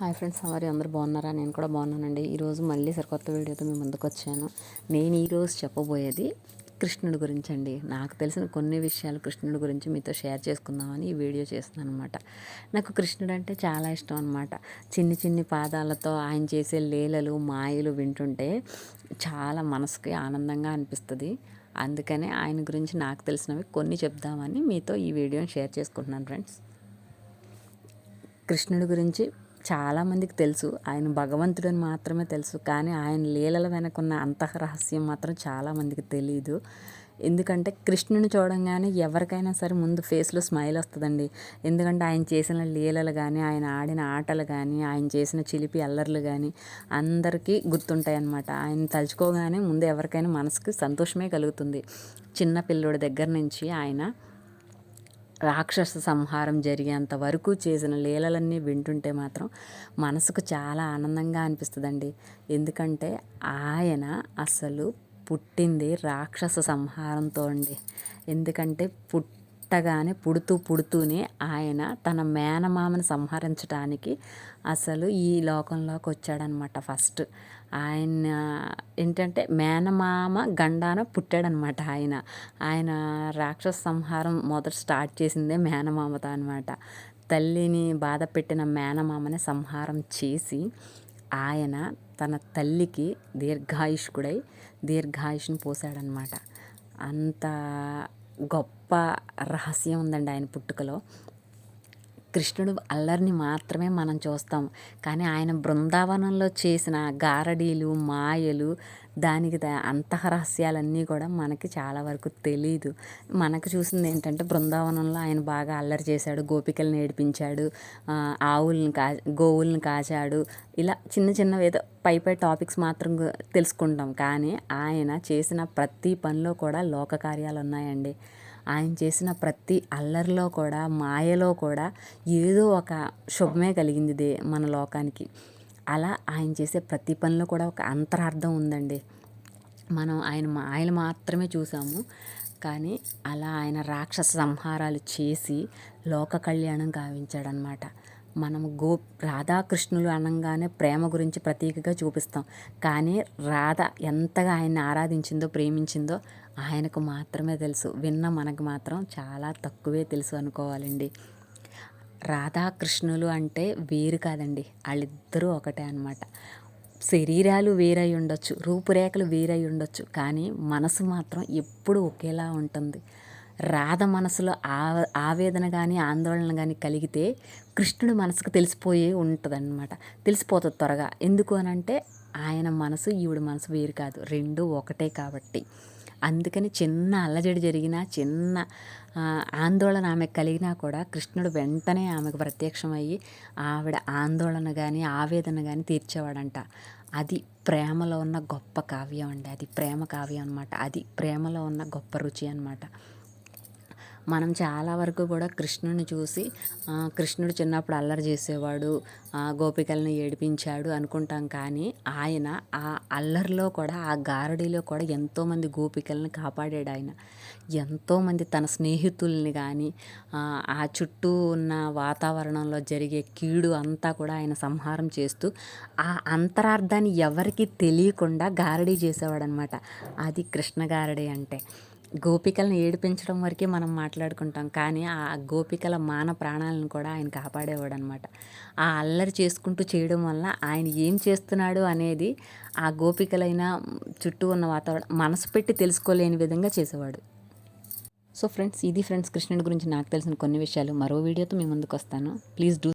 Hi friends సవారి అందరూ బాగున్నారా? నేను కూడా బాగున్నానండి. ఈరోజు మళ్ళీ సరికొత్త వీడియోతో మేము ముందుకు వచ్చాను. నేను ఈరోజు చెప్పబోయేది కృష్ణుడి గురించి అండి నాకు తెలిసిన కొన్ని విషయాలు కృష్ణుడి గురించి మీతో షేర్ చేసుకుందామని ఈ వీడియో చేస్తున్నాను అనమాట నాకు కృష్ణుడు అంటే చాలా ఇష్టం అనమాట చిన్ని చిన్ని పాదాలతో ఆయన చేసే లీలలు మాయలు వింటుంటే చాలా మనసుకి ఆనందంగా అనిపిస్తుంది. అందుకనే ఆయన గురించి నాకు తెలిసినవి కొన్ని చెప్దామని మీతో ఈ వీడియోని షేర్ చేసుకుంటున్నాను ఫ్రెండ్స్. కృష్ణుడి గురించి చాలామందికి తెలుసు. ఆయన భగవంతుడని మాత్రమే తెలుసు. కానీ ఆయన లీలల వెనకున్న అంతః రహస్యం మాత్రం చాలామందికి తెలియదు ఎందుకంటే కృష్ణుని చూడంగానే ఎవరికైనా సరే ముందు ఫేస్లో స్మైల్ వస్తుందండి. ఎందుకంటే ఆయన చేసిన లీలలు కానీ ఆయన ఆడిన ఆటలు కానీ ఆయన చేసిన చిలిపి అల్లర్లు కానీ అందరికీ గుర్తుంటాయి అన్నమాట ఆయన తలుచుకోగానే ముందు ఎవరికైనా మనసుకు సంతోషమే కలుగుతుంది. చిన్న పిల్లోడి దగ్గర నుంచి ఆయన రాక్షస సంహారం జరిగేంత వరకు చేసిన లీలలన్నీ వింటుంటే మాత్రం మనసుకు చాలా ఆనందంగా అనిపిస్తుందండి. ఎందుకంటే ఆయన అసలు పుట్టింది రాక్షస సంహారంతో అండి. ఎందుకంటే పుట్ పుట్టగానే పుడుతూ పుడుతూనే ఆయన తన మేనమామని సంహరించడానికి అసలు ఈ లోకంలోకి వచ్చాడనమాట ఫస్ట్. ఆయన ఏంటంటే మేనమామ గండాన పుట్టాడనమాట ఆయన. ఆయన రాక్షస సంహారం మొదట స్టార్ట్ చేసిందే మేనమామతో అనమాట తల్లిని బాధ పెట్టిన మేనమామని సంహారం చేసి ఆయన తన తల్లికి దీర్ఘాయుష్కుడై దీర్ఘాయుష్ని పోసాడనమాట. అంత గొప్ప రహస్యం ఉందండి ఆయన పుట్టుకలో. కృష్ణుడు అల్లరిని మాత్రమే మనం చూస్తాం. కానీ ఆయన బృందావనంలో చేసిన గారడీలు మాయలు దానికి అంతఃరహస్యాలన్నీ కూడా మనకి చాలా వరకు తెలియదు మనకు చూసింది ఏంటంటే బృందావనంలో ఆయన బాగా అల్లరి చేశాడు గోపికలు ఏడిపించాడు ఆవులను కా గోవులను కాచాడు. ఇలా చిన్న చిన్న ఏదో పై పై టాపిక్స్ మాత్రం తెలుసుకుంటాం. కానీ ఆయన చేసిన ప్రతి పనిలో కూడా లోక కార్యాలు ఉన్నాయండి. ఆయన చేసిన ప్రతి అల్లరిలో కూడా మాయలో కూడా ఏదో ఒక శుభమే కలిగింది దే మన లోకానికి. అలా ఆయన చేసే ప్రతి పనిలో కూడా ఒక అంతరార్థం ఉందండి. మనం ఆయన మాయలు మాత్రమే చూసాము. కానీ అలా ఆయన రాక్షస సంహారాలు చేసి లోక కళ్యాణం గావించాడనమాట. మనం గో రాధాకృష్ణులు అనగానే ప్రేమ గురించి ప్రతీకగా చూపిస్తాం. కానీ రాధ ఎంతగా ఆయన్ని ఆరాధించిందో ప్రేమించిందో ఆయనకు మాత్రమే తెలుసు. విన్న మనకు మాత్రం చాలా తక్కువే తెలుసు అనుకోవాలండి. రాధాకృష్ణులు అంటే వేరు కాదండి. వాళ్ళిద్దరూ ఒకటే అనమాట శరీరాలు వేరై ఉండొచ్చు రూపురేఖలు వేరై ఉండొచ్చు కానీ మనసు మాత్రం ఎప్పుడు ఒకేలా ఉంటుంది. రాధ మనసులో ఆ ఆవేదన కానీ ఆందోళన కానీ కలిగితే కృష్ణుడి మనసుకు తెలిసిపోయి ఉంటుందన్నమాట. తెలిసిపోతుంది త్వరగా. ఎందుకు అనంటే ఆయన మనసు ఈవిడ మనసు వేరు కాదు. రెండు ఒకటే కాబట్టి. అందుకని చిన్న అల్లజడి జరిగిన చిన్న ఆందోళన ఆమెకు కలిగినా కూడా కృష్ణుడు వెంటనే ఆమెకు ప్రత్యక్షమయ్యి ఆవిడ ఆందోళన కానీ ఆవేదన కానీ తీర్చేవాడంట. అది ప్రేమలో ఉన్న గొప్ప కావ్యం అండి. అది ప్రేమ కావ్యం అనమాట అది ప్రేమలో ఉన్న గొప్ప రుచి అనమాట మనం చాలా వరకు కూడా కృష్ణుని చూసి కృష్ణుడు చిన్నప్పుడు అల్లరి చేసేవాడు గోపికలను ఏడిపించాడు అనుకుంటాం కానీ ఆయన ఆ అల్లరిలో కూడా ఆ గారడీలో కూడా ఎంతోమంది గోపికలను కాపాడాడు ఆయన. ఎంతోమంది తన స్నేహితుల్ని కానీ ఆ చుట్టూ ఉన్న వాతావరణంలో జరిగే కీడు అంతా కూడా ఆయన సంహారం చేస్తూ ఆ అంతరార్థాన్ని ఎవరికి తెలియకుండా గారడీ చేసేవాడు అనమాట అది కృష్ణ గారడీ అంటే. గోపికలను ఏడిపించడం వరకే మనం మాట్లాడుకుంటాం. కానీ ఆ గోపికల మాన ప్రాణాలను కూడా ఆయన కాపాడేవాడు అనమాట ఆ అల్లరి చేసుకుంటూ చేయడం వల్ల ఆయన ఏం చేస్తున్నాడు అనేది ఆ గోపికలైన చుట్టూ ఉన్న వాతావరణం మనసు పెట్టి తెలుసుకోలేని విధంగా చేసేవాడు. సో ఫ్రెండ్స్ ఇది ఫ్రెండ్స్ కృష్ణుడి గురించి నాకు తెలిసిన కొన్ని విషయాలు. మరో వీడియోతో మీ ముందుకు వస్తాను ప్లీజ్ డూ